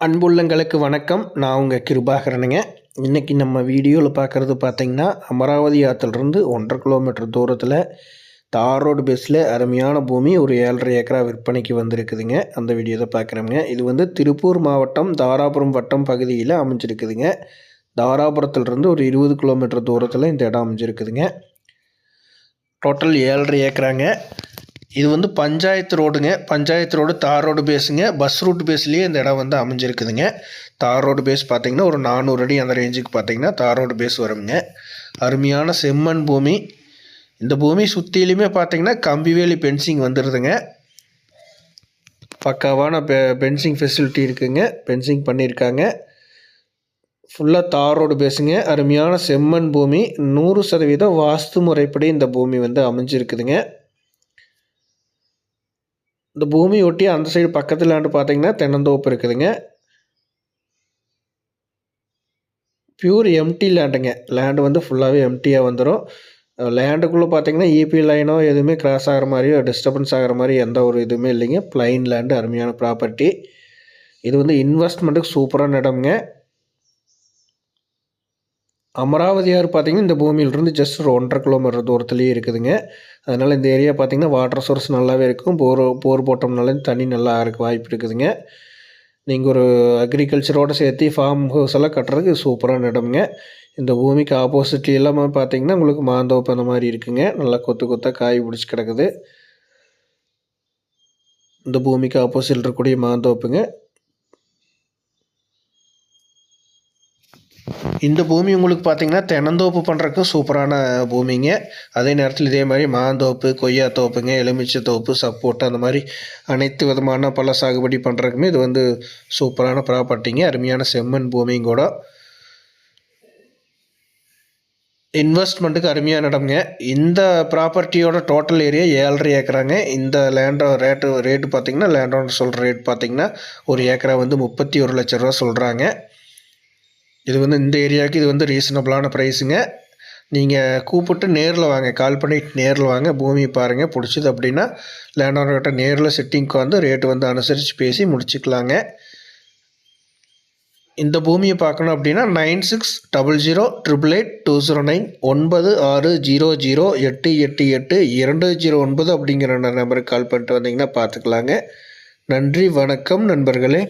அன்புள்ளங்களுக்கு வணக்கம். நான் உங்கள் கிருபாகரனுங்க. இன்றைக்கி நம்ம வீடியோவில் பார்க்குறது பார்த்திங்கன்னா அமராவதி ஆற்றுலேருந்து ஒன்றரை கிலோமீட்டர் தூரத்தில் தார் ரோடு பேஸில் அருமையான பூமி ஒரு ஏழரை ஏக்கரா விற்பனைக்கு வந்திருக்குதுங்க. அந்த வீடியோ தான் பார்க்குறோங்க இது வந்து திருப்பூர் மாவட்டம் தாராபுரம் வட்டம் பகுதியில் அமைஞ்சிருக்குதுங்க. தாராபுரத்துலேருந்து ஒரு இருபது கிலோமீட்டர் தூரத்தில் இந்த இடம் அமைஞ்சிருக்குதுங்க. டோட்டல் ஏழரை ஏக்கராங்க. இது வந்து பஞ்சாயத்து ரோடுங்க. பஞ்சாயத்து ரோடு தார் ரோடு பேஸுங்க. பஸ் ரூட் பேஸ்லேயே இந்த இடம் வந்து அமைஞ்சிருக்குதுங்க. தார் ரோடு பேஸ் பார்த்தீங்கன்னா ஒரு நானூறு அடி அந்த ரேஞ்சுக்கு பார்த்தீங்கன்னா தார் ரோடு பேஸ் வருங்க. அருமையான செம்மண் பூமி. இந்த பூமி சுற்றிலுமே பார்த்தீங்கன்னா கம்பிவேலி பென்சிங் வந்துடுதுங்க பக்காவான பெ பென்சிங் ஃபெசிலிட்டி இருக்குங்க. பென்சிங் பண்ணியிருக்காங்க ஃபுல்லாக தார் ரோடு பேசுங்க அருமையான செம்மண் பூமி. நூறு சதவீதம் வாஸ்து முறைப்படி இந்த பூமி வந்து அமைஞ்சிருக்குதுங்க. இந்த பூமி ஒட்டி அந்த சைடு பக்கத்தில் லேண்டு பார்த்தீங்கன்னா தென்னந்தோப்பு இருக்குதுங்க. பியூர் எம்டி லேண்டுங்க லேண்டு வந்து ஃபுல்லாகவே எம்டியாக வந்துடும் லேண்டுக்குள்ளே பார்த்தீங்கன்னா இபி லைனோ எதுவுமே கிராஸ் ஆகிற மாதிரியோ டிஸ்டர்பன்ஸ் ஆகிற மாதிரி எந்த ஒரு இதுவுமே இல்லைங்க. பிளைன் லேண்டு அருமையான ப்ராப்பர்ட்டி இது வந்து இன்வெஸ்ட்மெண்ட்டுக்கு சூப்பரான இடம்ங்க. அமராவதியார் பார்த்திங்கன்னா இந்த பூமியிலிருந்து ஜஸ்ட் ஒரு ஒன்றரை கிலோமீட்டர் தூரத்துலேயே இருக்குதுங்க. அதனால் இந்த ஏரியா பார்த்திங்கன்னா வாட்டர் சோர்ஸ் நல்லாவே இருக்கும். போர் போர் போட்டோம்னாலே தண்ணி நல்லா இருக்க வாய்ப்பு இருக்குதுங்க. நீங்கள் ஒரு அக்ரிகல்ச்சரோடு சேர்த்து ஃபார்ம் ஹவுஸ் எல்லாம் கட்டுறதுக்கு சூப்பரான இடம்ங்க. இந்த பூமிக்கு ஆப்போசிட்லி எல்லாமே பார்த்தீங்கன்னா உங்களுக்கு மாந்தோப்பு அந்த மாதிரி இருக்குங்க. நல்லா கொத்து கொத்தாக காய் பிடிச்சி கிடக்குது. இந்த பூமிக்கு ஆப்போசிட் இருக்கக்கூடிய மாந்தோப்புங்க. இந்த பூமி உங்களுக்கு பார்த்தீங்கன்னா தென்னந்தோப்பு பண்ணுறதுக்கும் சூப்பரான பூமிங்க. அதே நேரத்தில் இதே மாதிரி மாந்தோப்பு கொய்யா தோப்புங்க எலுமிச்சை தோப்பு சப்போட்டா அந்த மாதிரி அனைத்து விதமான பல சாகுபடி பண்ணுறதுக்குமே இது வந்து சூப்பரான ப்ராப்பர்ட்டிங்க. அருமையான செம்மண் பூமியும் கூட இன்வெஸ்ட்மெண்ட்டுக்கு அருமையான இடம்ங்க. இந்த ப்ராப்பர்ட்டியோட டோட்டல் ஏரியா ஏழரை ஏக்கராங்க. இந்த லேண்டோ ரேட்டு ரேட்டு பார்த்தீங்கன்னா லேண்டோட சொல்கிற ரேட் பார்த்திங்கன்னா ஒரு ஏக்கரா வந்து முப்பத்தி ஒரு லட்ச ரூபா சொல்கிறாங்க இது வந்து இந்த ஏரியாவுக்கு இது வந்து ரீசனபிளான ப்ரைஸுங்க நீங்கள் கூப்பிட்டு நேரில் வாங்க. கால் பண்ணிட்டு நேரில் வாங்க. பூமி பாருங்கள் பிடிச்சது அப்படின்னா லேண்ட் நேரில் செட்டிங்க்கு வந்து ரேட்டு வந்து அனுசரித்து பேசி முடிச்சுக்கலாங்க. இந்த பூமியை பார்க்கணும் அப்படின்னா nine six double zero triple eight two zero nine ஒன்பது ஆறு ஜீரோ ஜீரோ எட்டு எட்டு எட்டு இரண்டு ஜீரோ ஒன்பது அப்படிங்கிற நம்பருக்கு கால் பண்ணிட்டு வந்தீங்கன்னா பார்த்துக்கலாங்க. நன்றி. வணக்கம் நண்பர்களே.